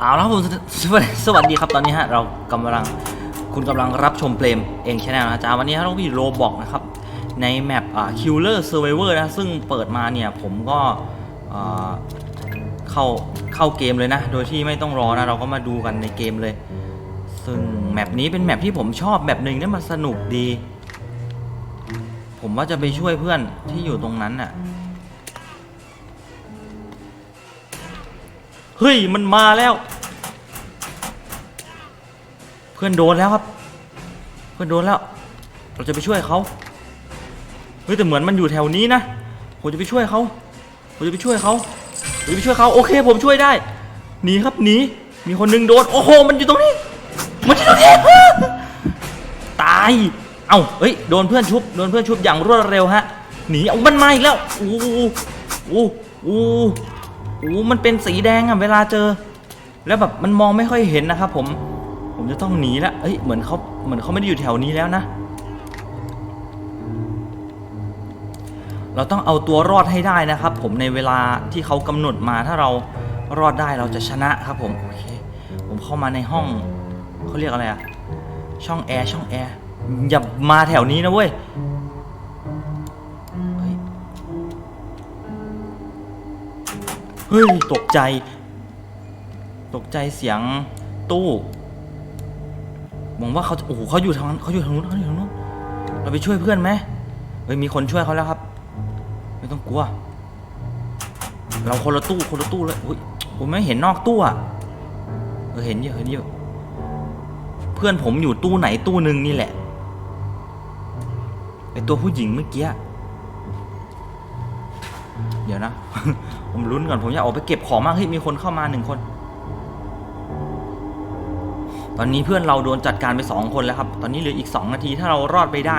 เอาละครับผมสวัสดีสวัสดีครับตอนนี้ฮะเรากำลังคุณกำลังรับชมเปรมเองชาแนลนะจ๊ะวันนี้ฮะเราก็อยู่โรบอกนะครับในแมปอ่า Killer Survivor นะซึ่งเปิดมาเนี่ยผมก็เข้าเข้าเกมเลยนะ โดยที่ไม่ต้องรอนะ เราก็มาดูกันในเกมเลย ซึ่งแมปนี้เป็นแมปที่ผมชอบแบบหนึ่งเนี่ยมันสนุกดี ผมว่าจะไปช่วยเพื่อนที่อยู่ตรงนั้นน่ะ เฮ้ย มันมาแล้ว เพื่อนโดนแล้วครับ เพื่อนโดนแล้ว เราจะไปช่วยเขาเฮ้ยแต่เหมือนมันอยู่แถวนี้นะ ผมจะไปช่วยเขาผมจะไปช่วยเขาผมจะไปช่วยเขาโอเค ผมช่วยได้ หนีครับหนี มีคนหนึงโดน โอ้โห มันอยู่ตรงนี้ มันอยู่ตรงนี้ ตาย เอ้าเฮ้ย โดนเพื่อนชุบ โดนเพื่อนชุบอย่างรวดเร็วฮะ หนี เอามันมาอีกแล้ว อู้อู้อู้ โอ้มันเป็นสีแดงอะเวลาเจอ แล้วแบบมันมองไม่ค่อยเห็นนะครับผม ผมจะต้องหนีแล้วเอ้ยเหมือนเขาเหมือนเขาไม่ได้อยู่แถวนี้แล้วนะ เราต้องเอาตัวรอดให้ได้นะครับ ผมในเวลาที่เขากำหนดมาถ้าเรารอดได้เราจะชนะครับผมโอเคผมเข้ามาในห้องเขาเรียกอะไรอะช่องแอร์ช่องแอร์อย่ามาแถวนี้นะเว้ย เฮ้ย ตกใจ ตกใจเสียงตู้หวังว่าเขาจะโอ้โหเขาอยู่ทางเขาอยู่ทางนู้นเขาอยู่ทางนู้นเราไปช่วยเพื่อนไหมเฮ้ยมีคนช่วยเขาแล้วครับ ไม่ต้องกลัว เราคนละตู้คนละตู้เลยอุ้ยผมไม่เห็นนอกตู้อะเออเห็นเยอะเห็นเยอะเพื่อนผมอยู่ตู้ไหนตู้หนึ่งนี่แหละไอตัวผู้หญิงเมื่อกี้ เดี๋ยวนะ ผมลุ้นก่อน ผมอยากออกไปเก็บของมากเฮ้ยมีคนเข้ามาหนึ่งคน ตอนนี้เพื่อนเราโดนจัดการไปสองคนแล้วครับ ตอนนี้เหลืออีกสองนาทีถ้าเรารอดไปได้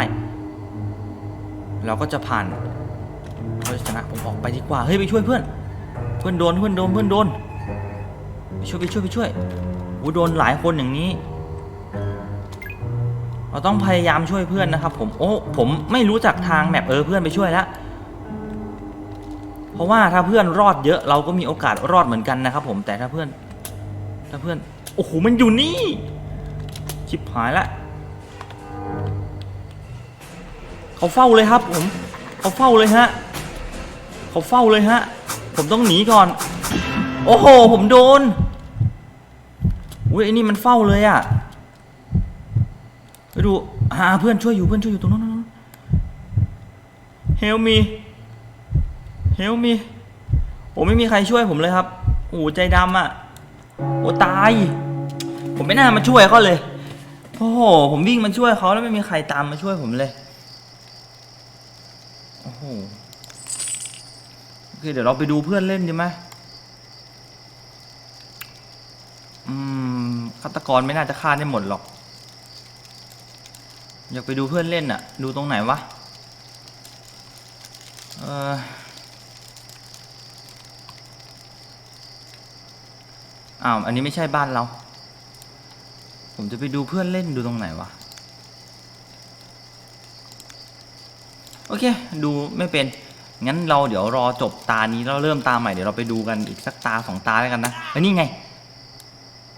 เราก็จะผ่านเราจะชนะผมออกไปดีกว่า เฮ้ยไปช่วยเพื่อน เพื่อนโดนเพื่อนโดนเพื่อนโดนไปช่วยไปช่วยไปช่วยโอ้โดนหลายคนอย่างนี้ เราต้องพยายามช่วยเพื่อนนะครับ ผม โอ้ ผมไม่รู้จักทางแมปเออเพื่อนไปช่วยแล้ว เพราะว่าถ้าเพื่อนรอดเยอะเราก็มีโอกาสรอดเหมือนกันนะครับผมแต่ถ้าเพื่อน ถ้าเพื่อนโอ้โหมันอยู่นี่ชิบหายละเขาเฝ้าเลยครับผมเขาเฝ้าเลยฮะเขาเฝ้าเลยฮะผมต้องหนีก่อน โอ้โห ผมโดนอุ้ยไอ้นี่มันเฝ้าเลยอะไปดูหาเพื่อนช่วยอยู่เพื่อนช่วยอยู่ตรงนั้นนั้นเฮลมี เฮลมีโอ้ไม่มีใครช่วยผมเลยครับโอ้ใจดำอะโอ้ตาย ผมไม่น่ามาช่วยเขาเลย โอ้โห ผมวิ่งมาช่วยเขาแล้วไม่มีใครตามมาช่วยผมเลย โอ้โหโอเคเดี๋ยวเราไปดูเพื่อนเล่นดีไหมอืมฆาตกรไม่น่าจะฆ่าได้หมดหรอก อยากไปดูเพื่อนเล่นอะดูตรงไหนวะ เออ อ้าว อันนี้ไม่ใช่บ้านเรา ผมจะไปดูเพื่อนเล่นดูตรงไหนวะ โอเค ดูไม่เป็น งั้นเราเดี๋ยวรอจบตานี้แล้วเริ่มตาใหม่เดี๋ยวเราไปดูกันอีกสักตาสองตาแล้วกันนะเอ้นี่ไง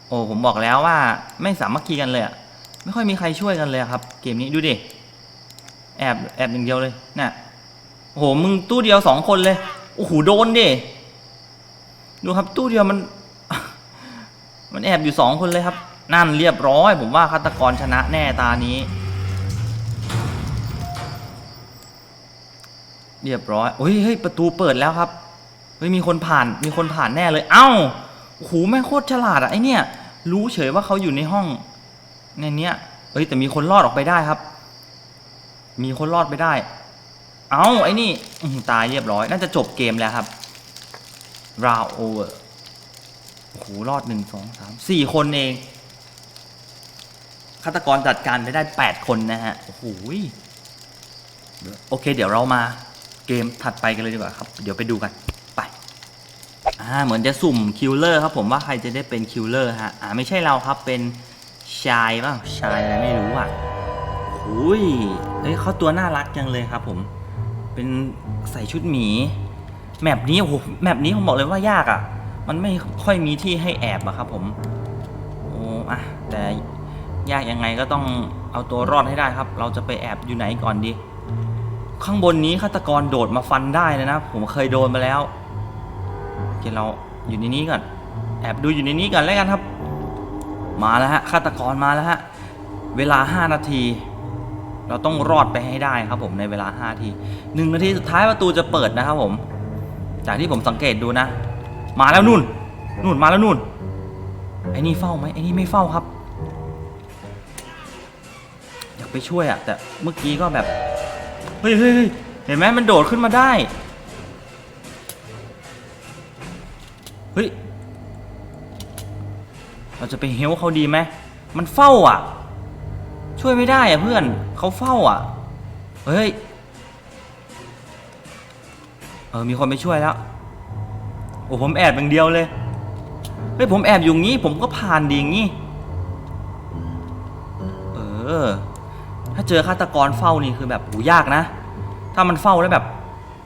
โอ้ผมบอกแล้วว่าไม่สามัคคีกันเลยอะไม่ค่อยมีใครช่วยกันเลยครับ เกมนี้ดูดิ แอบแอบอย่างเดียวเลยน่ะโอ้โห มึงตู้เดียวสองคนเลย โอ้โห โดนดิ ดูครับตู้เดียวมัน มันแอบอยู่สองคนเลยครับ นั่นเรียบร้อย ผมว่าฆาตกรชนะแน่ตานี้ เรียบร้อยเฮ้ยเฮ้ยประตูเปิดแล้วครับเฮ้ยมีคนผ่านมีคนผ่านแน่เลย เอ้าโอ้โหแม่โคตรฉลาดอะไอเนี่ย รู้เฉยว่าเขาอยู่ในห้องในเนี้ยเอ้ยแต่มีคนรอดออกไปได้ครับ มีคนรอดไปได้ เอ้าไอ้นี่ตายเรียบร้อย น่าจะจบเกมแล้วครับ round over โอ้โหรอดหนึ่งสองสามสี่คนเองฆาตกรจัดการไปได้แปดคนนะฮะ โอ้โหโอเค เดี๋ยวเรามาเกมถัดไปกันเลยดีกว่าครับ เดี๋ยวไปดูกัน ไป อ่า เหมือนจะสุ่มคิลเลอร์ครับผมว่าใครจะได้เป็นคิลเลอร์ฮะ อ่า ไม่ใช่เราครับ เป็นชายเปล่าชายอะไรไม่รู้อะหุยเฮ้ยเขาตัวน่ารักจังเลยครับผม เป็นใส่ชุดหมี แมปนี้โอ้โห แมปนี้ผมบอกเลยว่ายากอะ มันไม่ค่อยมีที่ให้แอบอะครับผมโอ้อะแต่ยากยังไงก็ต้องเอาตัวรอดให้ได้ครับ เราจะไปแอบอยู่ไหนก่อนดี ข้างบนนี้ฆาตกรโดดมาฟันได้เลยนะผมเคยโดนมาแล้วโอเคเราอยู่ในนี้ก่อน แอบดูอยู่ในนี้ก่อนแล้วกันครับ มาแล้วฮะฆาตกรมาแล้วฮะเวลา 5 นาที เราต้องรอดไปให้ได้ครับผมในเวลา 5 นาทีหนึ่งนาทีสุดท้ายประตูจะเปิดนะครับผม จากที่ผมสังเกตดูนะ มาแล้วนู่น นู่นมาแล้วนู่น ไอ้นี่เฝ้าไหมไอ้นี่ไม่เฝ้าครับ อยากไปช่วยอะแต่เมื่อกี้ก็แบบ เฮ้ยเฮ้ยเห็นไหมมันโดดขึ้นมาได้ เฮ้ย เราจะไปเฮลเขาดีไหม มันเฝ้าอะ ช่วยไม่ได้อะเพื่อน เขาเฝ้าอะ เฮ้ย เออ มีคนไปช่วยแล้ว โอ้ผมแอบอย่างเดียวเลยเฮ้ยผมแอบอยู่งี้ ผมก็ผ่านดีอย่างงี้ เออ ถ้าเจอฆาตกรเฝ้านี่คือแบบโหยากนะ ถ้ามันเฝ้าแล้วแบบ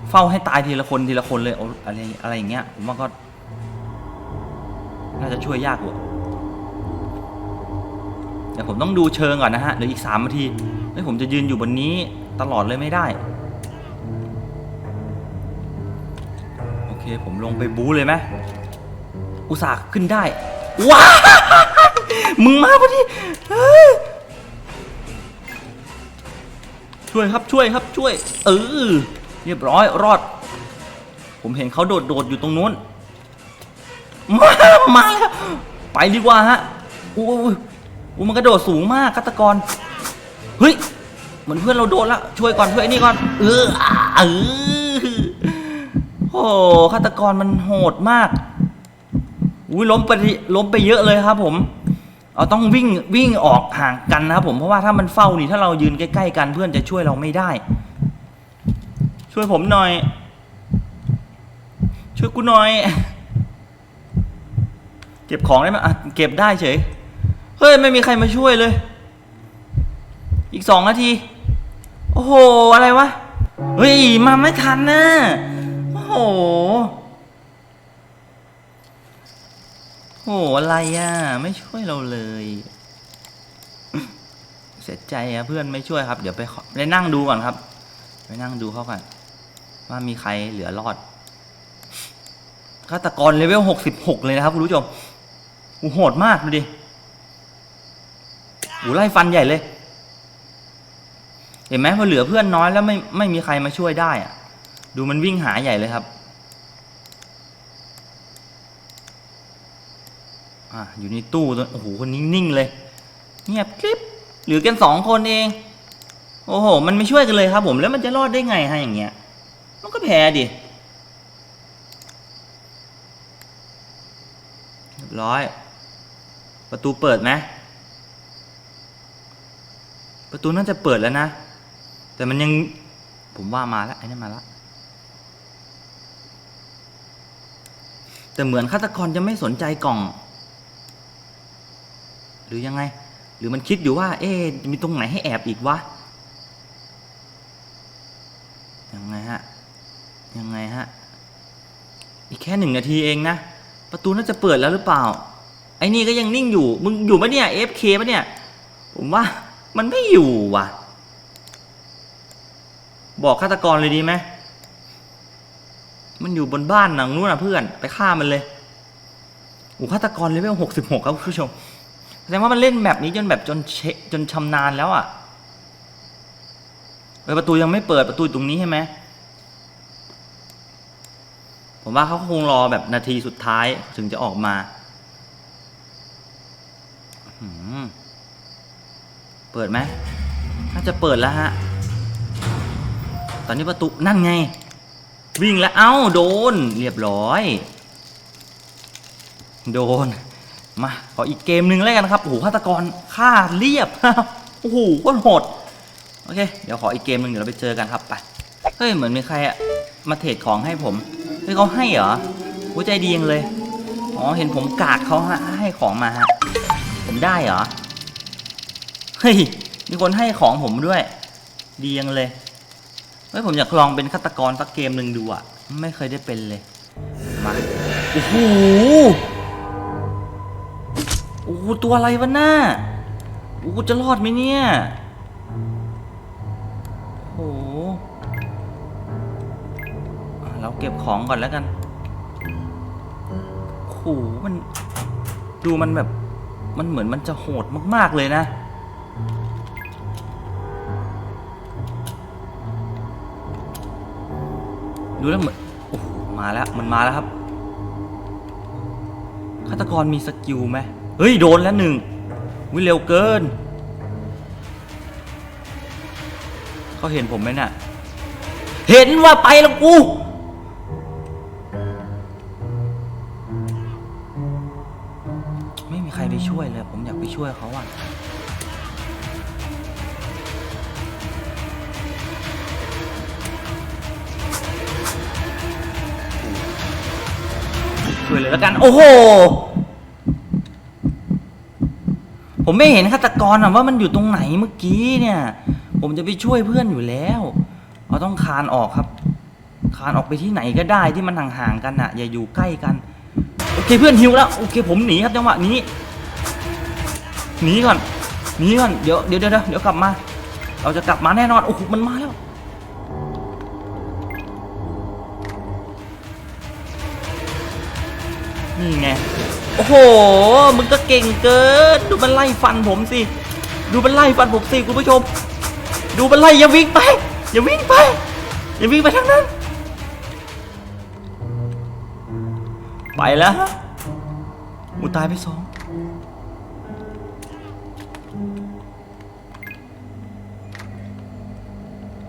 เฝ้าให้ตายทีละคนทีละคนเลยเอาอะไรอะไรอย่างเงี้ยผมว่าก็ น่าจะช่วยยากกว่าเดี๋ยวผมต้องดูเชิงก่อนนะฮะเดี๋ยวอีกสามนาทีเฮ้ยผมจะยืนอยู่บนนี้ตลอดเลยไม่ได้ เคผมลงไปบู๊เลยไหมอุตส่าห์ขึ้นได้ ว้ามึงมาพอดีเฮ้ยช่วยครับช่วยครับช่วย เออเรียบร้อยรอด ผมเห็นเขาโดดโดดๆอยู่ตรงนู้น มามาแล้วไปดีกว่าฮะอู้อู้อู้มันกระโดดสูงมากฆาตกรเฮ้ยเหมือนเพื่อนเราโดนละช่วยก่อนช่วยไอ้นี่ก่อน เออเออ โอ้ฆาตกรมันโหดมากอุ้ยล้มไปล้มไปเยอะเลยครับ ผมเอาต้องวิ่งวิ่งออกห่างกันนะครับผมเพราะว่าถ้ามันเฝ้านี่ถ้าเรายืนใกล้ๆกันเพื่อนจะช่วยเราไม่ได้ ช่วยผมหน่อย ช่วยกูหน่อย เก็บของได้ไหมอะเก็บได้เฉยเฮ้ยไม่มีใครมาช่วยเลย อีกสองนาที โอ้โห อะไรวะ เฮ้ย มาไม่ทันนะ โอ้โหโอ้โห อะไรอะ ไม่ช่วยเราเลย เสียใจอะเพื่อนไม่ช่วยครับ เดี๋ยวไปไปนั่งดูก่อนครับ ไปนั่งดูเขาก่อนว่ามีใครเหลือรอดฆาตกรเลเวลหกสิบหกเลยนะครับคุณผู้ชมโอ้โหดมากดูดิโอ้ไล่ฟันใหญ่เลย เห็นไหมพอเหลือเพื่อนน้อยแล้วไม่ไม่มีใครมาช่วยได้อะ ดูมันวิ่งหาใหญ่เลยครับอะอยู่ในตู้ตัวโอ้โหคนนี้นิ่งเลย เงียบกริบเหลือกันสองคนเอง โอ้โห มันไม่ช่วยกันเลยครับ ผมแล้วมันจะรอดได้ไงฮะอย่างเงี้ย มันก็แพ้ดิเรียบร้อย ประตูเปิดไหมประตูน่าจะเปิดแล้วนะ แต่มันยังผมว่ามาแล้วไอ้นี่มาแล้ว แต่เหมือนฆาตกรจะไม่สนใจกล่อง หรือยังไง หรือมันคิดอยู่ว่า เอ๊ะมีตรงไหนให้แอบอีกวะยังไงฮะยังไงฮะอีกแค่หนึ่งนาทีเองนะประตูน่าจะเปิดแล้วหรือเปล่า ไอ้นี่ก็ยังนิ่งอยู่ มึงอยู่ปะเนี่ย FK ปะเนี่ยผมว่ามันไม่อยู่ว่ะ บอกฆาตกรเลยดีไหม มันอยู่บนบ้านหนังนู้นนะเพื่อน ไปฆ่ามันเลยโอ้ฆาตกรเลเวลหกสิบหกครับคุณผู้ชม แสดงว่ามันเล่นแบบนี้จนแบบจนเชจนชำนาญแล้วอะเออประตูยังไม่เปิดประตูตรงนี้ใช่ไหมผมว่าเขาคงรอแบบนาทีสุดท้ายถึงจะออกมา เปิดไหมน่าจะเปิดแล้วฮะ ตอนนี้ประตูนั่นไง วิ่งแล้วเอ้าโดน เรียบร้อย โดน มาขออีกเกมหนึ่งแล้วกันครับโอ้โหฆาตกรฆ่าเรียบโอ้โหโคตรโหดโอเค เดี๋ยวขออีกเกมหนึ่งเดี๋ยวเราไปเจอกันครับไปเฮ้ยเหมือนมีใครอะมาเทรดของให้ผมเฮ้ยเขาให้เหรอหัวใจดียังเลยอ๋อเห็นผมกากเขาฮะให้ของมาฮะผมได้เหรอเฮ้ยมีคนให้ของผมด้วย ดียังเลย เฮ้ยผมอยากลองเป็นฆาตกรสักเกมหนึ่งดูอะไม่เคยได้เป็นเลย มา โอ้โห โอ้โหตัวอะไรวะหน้า โอ้โหจะรอดไหมเนี่ย โอ้โหเราเก็บของก่อนแล้วกันโอ้โหมัน ดูมันแบบ มันเหมือนมันจะโหดมากๆเลยนะ ดูแล้วเหมือนโอ้โหมาแล้วมันมาแล้วครับฆาตกรมีสกิลไหมเฮ้ยโดนแล้วหนึ่งวิเร็วเกินเขาเห็นผมไหมน่ะเห็นว่าไปแล้วกูไม่มีใครไปช่วยเลย ผมอยากไปช่วยเขาอะ เลยแล้วกัน โอ้โห ผมไม่เห็นฆาตกรอะว่ามันอยู่ตรงไหนเมื่อกี้เนี่ย ผมจะไปช่วยเพื่อนอยู่แล้วเราต้องคานออกครับ คานออกไปที่ไหนก็ได้ที่มันห่างๆกันอะอย่าอยู่ใกล้กันโอเคเพื่อนหิวแล้วโอเคผมหนีครับจังหวะนี้หนีก่อนหนีก่อนเดี๋ยวเดี๋ยวเดี๋ยวเดี๋ยวกลับมา เราจะกลับมาแน่นอนโอ้โหมันมาแล้ว นี่ไง โอ้โห มึงก็เก่งเกิน ดูมันไล่ฟันผมสิ ดูมันไล่ฟันผมสิคุณผู้ชม ดูมันไล่อย่าวิ่งไป อย่าวิ่งไป อย่าวิ่งไปทางนั้น ไปแล้วอูตายไปสอง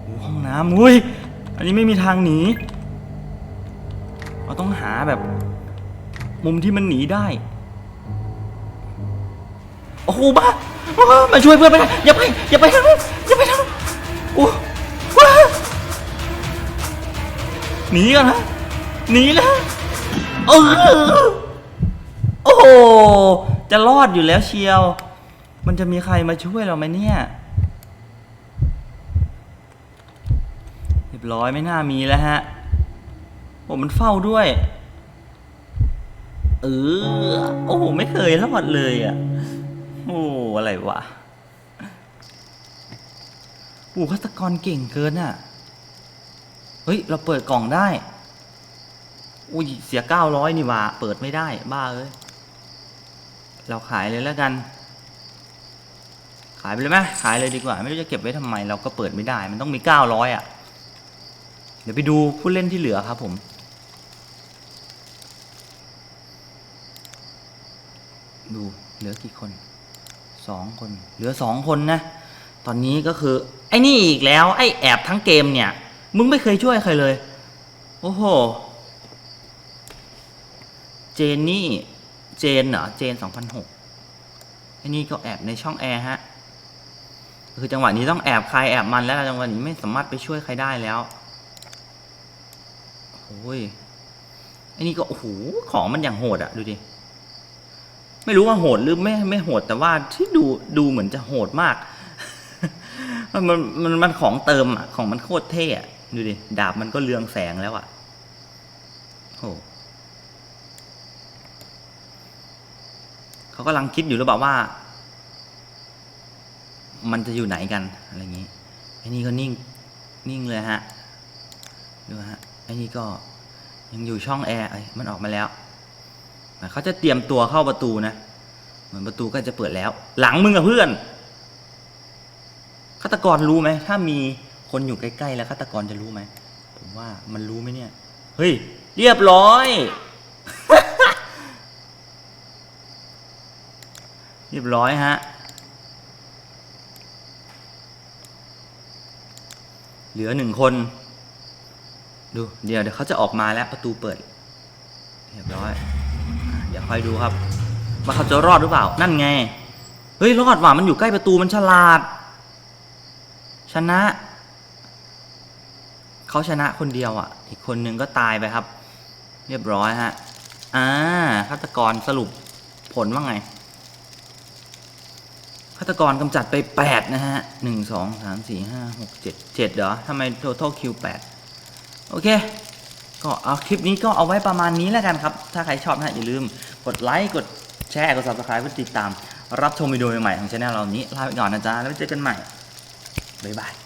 โอ้ห้องน้ำอุ้ย อันนี้ไม่มีทางหนี เราต้องหาแบบ มุมที่มันหนีได้ โอ้โหบ้ามาช่วยเพื่อนไปนะอย่าไป อย่าไปทางนั้นอย่าไปทางนั้นโอ้ว้าหนีกันนะหนีแล้วเออโอ้โหจะรอดอยู่แล้วเชียว มันจะมีใครมาช่วยเราไหมเนี่ยเรียบร้อยไม่น่ามีแล้วฮะโอ้มันเฝ้าด้วย เออ โอ้โห ไม่เคยรอดเลยอะ โอ้อะไรวะโอ้ฆาตกรเก่งเกินอะ เฮ้ย เราเปิดกล่องได้ อุ้ย เสียเก้าร้อยนี่ว่า เปิดไม่ได้ บ้าเอ้ย เราขายเลยแล้วกัน ขายไปเลยไหมขายเลยดีกว่า ไม่รู้จะเก็บไว้ทำไม เราก็เปิดไม่ได้ มันต้องมีเก้าร้อยอะ เดี๋ยวไปดูผู้เล่นที่เหลือครับผม ดูเหลือกี่คนสองคน เหลือสองคนนะ ตอนนี้ก็คือ ไอ้นี่อีกแล้ว ไอ้แอบทั้งเกมเนี่ย มึงไม่เคยช่วยใครเลย โอ้โห เจนนี่ เจนเหรอ เจนสองพันหกไอ้นี่ก็แอบในช่องแอร์ฮะ คือจังหวะนี้ต้องแอบใครแอบมันแล้วจังหวะนี้ไม่สามารถไปช่วยใครได้แล้วโอ้ยไอ้นี่ก็โอ้โหของมันอย่างโหดอะดูดิ ไม่รู้ว่าโหดหรือไม่ไม่โหดแต่ว่าที่ดูดูเหมือนจะโหดมากมันมันมันมันของเติมอะของมันโคตรเท่อะดูดิดาบมันก็เรืองแสงแล้วอะโหเขากำลังคิดอยู่หรือเปล่าว่า มันจะอยู่ไหนกันอะไรอย่างนี้ไอ้นี่ก็นิ่ง นิ่งเลยฮะดูฮะไอ้นี่ก็ยังอยู่ช่องแอร์เอ้มันออกมาแล้ว เหมือนเขาจะเตรียมตัวเข้าประตูนะ เหมือนประตูก็จะเปิดแล้ว หลังมึงกับเพื่อนฆาตกรรู้ไหมถ้ามีคนอยู่ใกล้ๆแล้วฆาตกรจะรู้ไหมผมว่ามันรู้ไหมเนี่ย เฮ้ย เรียบร้อย เรียบร้อยฮะ เหลือหนึ่งคน ดู เดี๋ยวเดี๋ยวเขาจะออกมาแล้วประตูเปิด เรียบร้อย ดี๋ยวคอยดูครับว่าเขาจะรอดหรือเปล่า นั่นไง เฮ้ยรอดว่ะมันอยู่ใกล้ประตูมันฉลาด ชนะ เขาชนะคนเดียวอะ อีกคนนึงก็ตายไปครับ เรียบร้อยฮะ อ่าฆาตกรสรุปผลว่าไงฆาตกรกำจัดไปแปดนะฮะหนึ่งสองสามสี่ห้าหกเจ็ดเจ็ดเหรอทำไม total kill แปดโอเค ก็เอาคลิปนี้ก็เอาไว้ประมาณนี้แล้วกันครับ ถ้าใครชอบนะอย่าลืมกดไลค์กดแชร์กด subscribe เพื่อติดตาม รับชมวิดีโอใหม่ๆของช anel เรานี้ลาไปก่อนนะจ๊ะแล้วเจอกันใหม่บ๊ายบาย